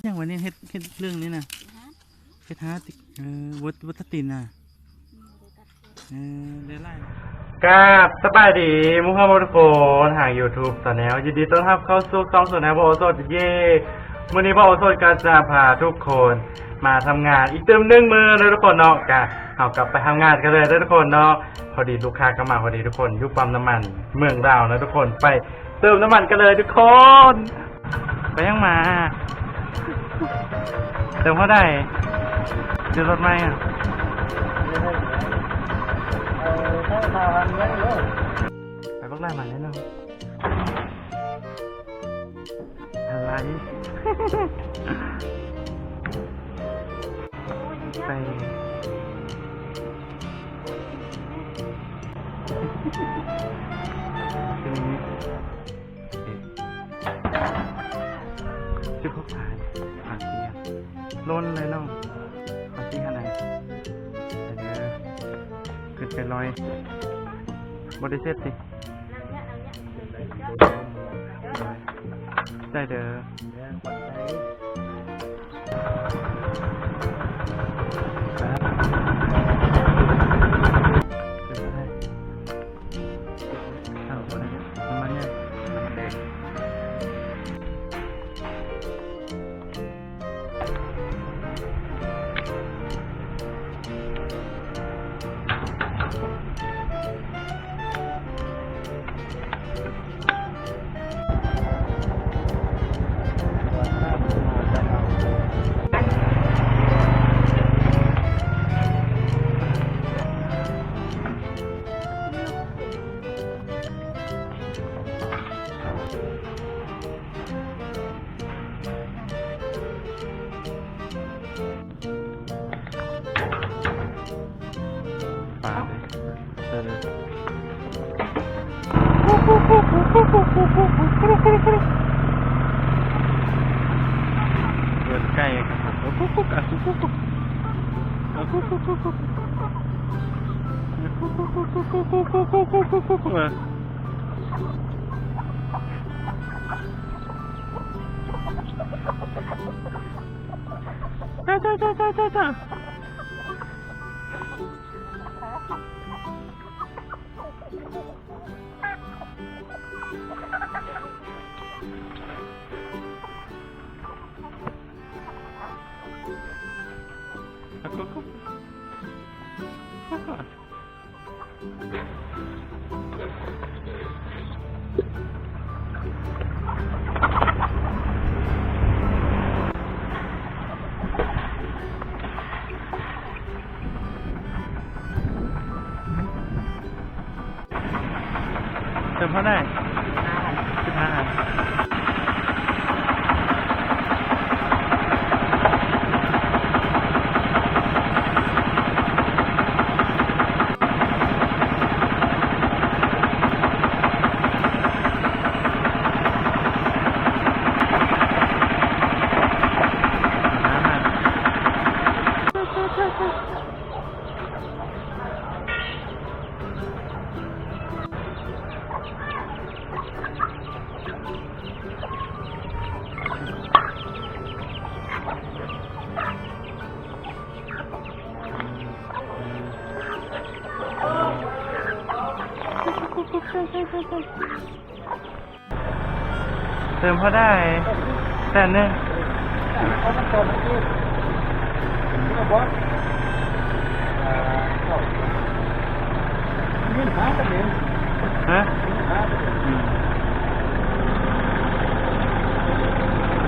ดยังวันนี้เฮ็ดเฮ็ดเรื่องนี้นะฮะเฮ็ดหาติเออวัดวัดตินน่ะอืมเดี๋ยวตัดเออได้ไล่กราบสบายดีมุฮัมมัดทุกคนทาง YouTube ตอนนี้ยินดีต้อนรับเข้าสู่ช่องสนามบอโสดเย่วันนี้บอโสดก็จะพาทุกคนมาทำงานอีกเติมหนึ่งมือเลยทุกคนเนาะกะเอากลับไปทำงานกันเลยเด้อทุกคนเนาะพอดีลูกค้าก็มาพอดีทุกคนอยุบปั๊มน้ำมัน เมืองดาวนะทุกคนไปเติมน้ำมันกันเลยทุกคน ไปยังมา เติมเขาได้เจอรถไหมอะไปบักไล่มาแน่นอนอะไรไปคือ ล้นเลยน้องขอที่ขนาดเดี๋ยวขึ้นไปลอยบริเซตสิได้เด้อ กันครับกุ๊กกุ๊กอะกุ๊กกุ๊กกุ๊กอะกุ๊กกุ๊กกุ๊กกุ๊กกุ๊ for that. เติมเขาได้แต่เนี่เขาเติมที่ที่นะเบนฮะ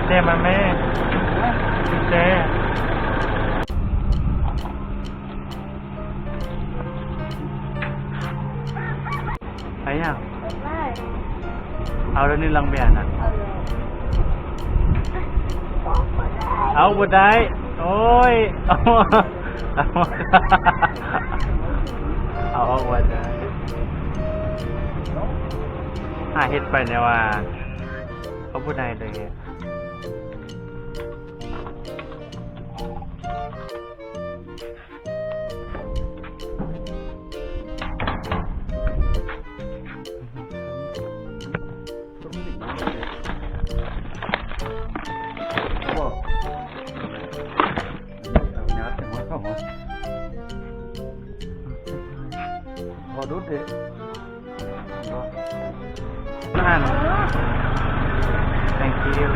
เจ๊มันไม่เจ๊ niya. Araw nilang bayanan. Aw, buday. Oy. Aw, Aw, buday. หาเฮ็ดไปเนี่ยว่าเขาพูดได้เลย อะของวะขอดูดินั่น thank you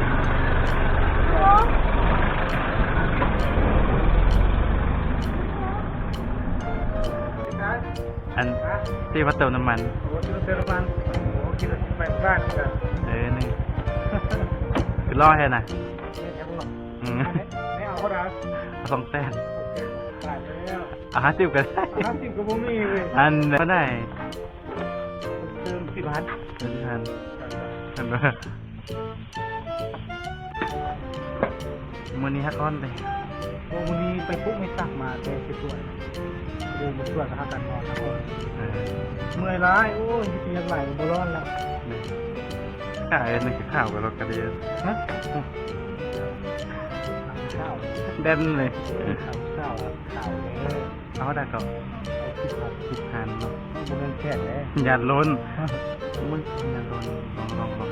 อันที่วัดเติมน้ำมันโอ้กินเตอร์มันโอ้กินไปบ้านกันเออนี่คือล่อแค่น่ะยังหรออืมไม่เอาเขาดังเอาสองแต้ม อาห้าสิบก็ได้ห้าสิบก็บ่มีเว้ยอันก็ได้เติมสิบพันเป็นพันอันเบอร์มือนี้ฮักก้อนเลยโอ้วันนี้ไปปุ๊บไม่ตักมาแต่สิบตัวเดินมาตรวจสถานการณ์นอนนะคนเออเมื่อยร้ายโอ้ยเตียงไหลบร้อนแล้วนี่ข่าวเอ็นนึงข่าวกับรถกระเดียนฮะข้าวเด่นเลยข้าวข้าวข้าว เลยเอาได้ก็เอาคิดครับสิบพันเนาะมันเป็นแค่เลยอย่าล้นมึงอย่าล้นลองลองลอง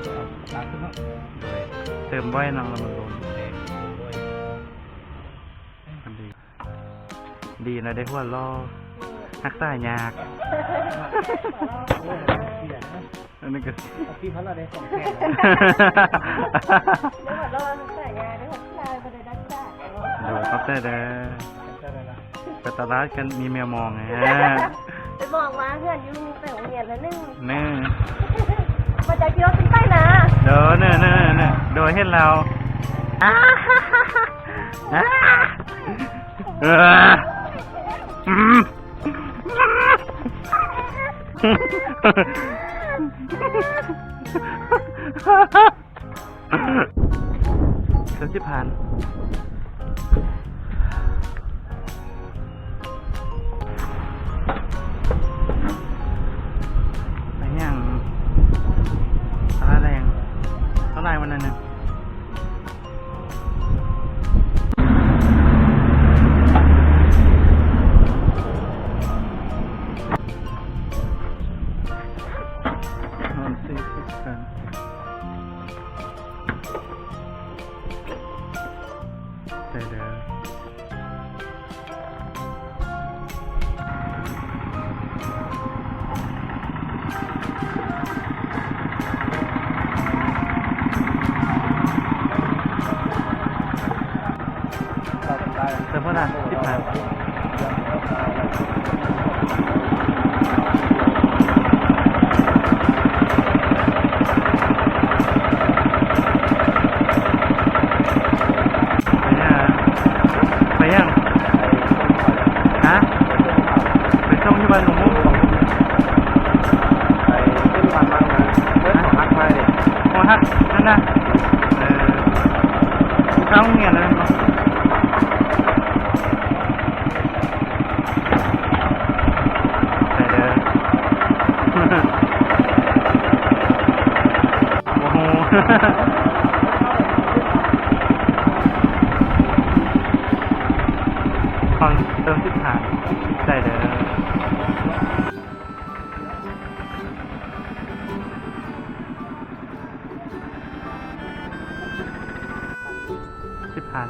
ตามขึ้นเนาะโดยเติมไว้เนาะแล้วมันล้นเองมันดีดีนะได้หัวล้อหักตายยากโอ้ยเสียนะอันนี้ก็เอาพี่เขาเราได้สองแค่เดี๋ยวรอใส่ยาเดี๋ยวผมชายไปเลยดักได้ดูเขาเต้เด้อจะได้ละไป ตลาดกันมีแมวมองไงไปบอกมาเพื่อนอยู่แต่โรงเรียนแล้วนึงเน่มาจากที่รถขึ้นใต้นะเด้อเน่เน่เน่โดยเห็นเราอ้าอ้าเอออืมเส้นที่ผ่าน แต่ สิบพัน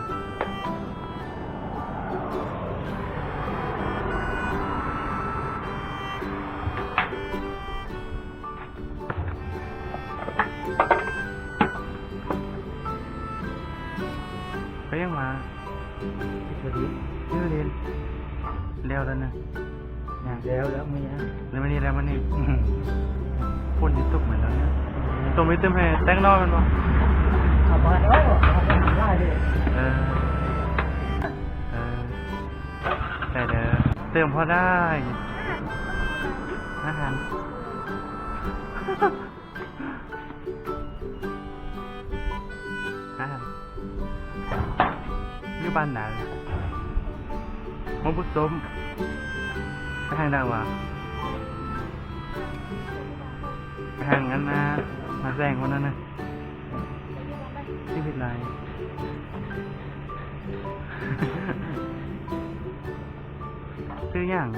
ก็ยังมาสวัสดีชื่อเรียนเร็วแล้วนะยังแล้วแล้วมีนะแล้ววันนี้แล้ววันนี้อื้อหือพ่นยิ่ตุกเหมือนแล้วเนี่ยตัวไม่เต็มให้แต่งนอกกันปะขับ แล้วขับมาได้เลยเออเออแต่เด้อเติมพอได้อาหารอาหารอยู่บ้านไหนมบุสมไปทางดาวะไปทางนั้นนะมาแซงคนนั้นนะ ชีวิตไร ซื้ออย่าง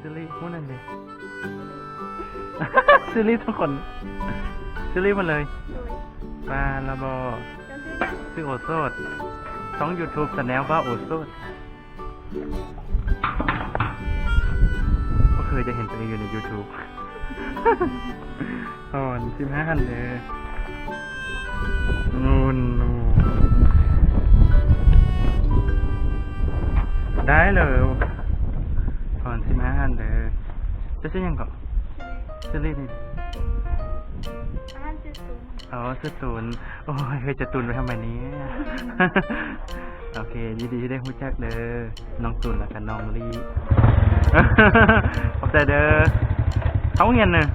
ซื้อรีพวกนั้นเลยซื้อรีทุกคนซื้อรีมาเลยปลาละบอซื้อโอโซดต้องยูทูบแสดงว่าโอโซดก็เคยจะเห็นตัวเองอยู่ใน YouTube อ่อนสิบห้าคันเลย นู่นนู่นได้เลยอ่อนสิบห้าคันเลยจะใช่ยังก่อนจะเรียกนี่อาหารจุดสูงอ๋อสตูนโอ้ยเคยจะตูนไปทำไมเนี้โอเคยินดีที่ได้รู้จักเด้อน้องตูนแล้วกันน้องลีขอบใจเด้อเขาเงียนเนอะ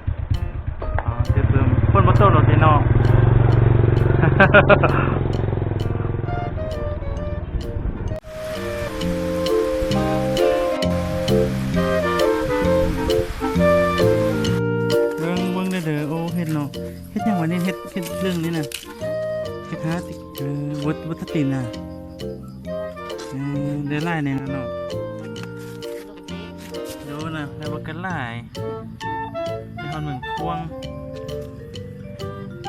อ๋อซื้อเพิ่มคนบนโต๊ะรถดีน้อง เบิ่งเบิ่งเด้อเด้อโอ้เฮ็ดเนาะเฮ็ดหยังวะนี่เฮ็ดเฮ็ดเรื่องนี้น่ะเฮ็ดหาติเออวัดวัดตินน่ะเออได้หลายแน่เนาะดูน่ะได้บ่กันหลายได้ฮอดเมืองพวง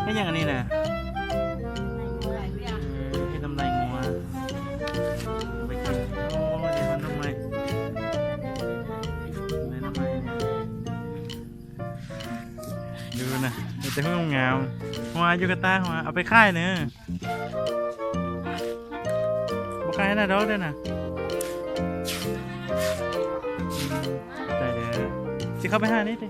เฮ็ดหยังอันนี้น่ะ จะให้งงามหัวยูกาตาหัวเอาไปค่ายเนอะบุค่ายนะดอกเด้อนะใจเด้อสิเข้าไปหานี่ดิ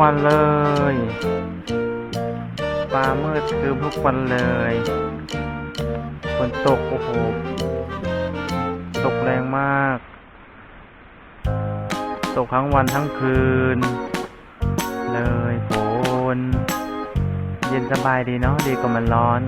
วันเลยฟ้ามืดคือทุกวันเลยฝนตกโอ้โหตกแรงมาก ตกทั้งวันทั้งคืน เลยฝนเย็นสบายดีเนาะดีกว่ามันร้อน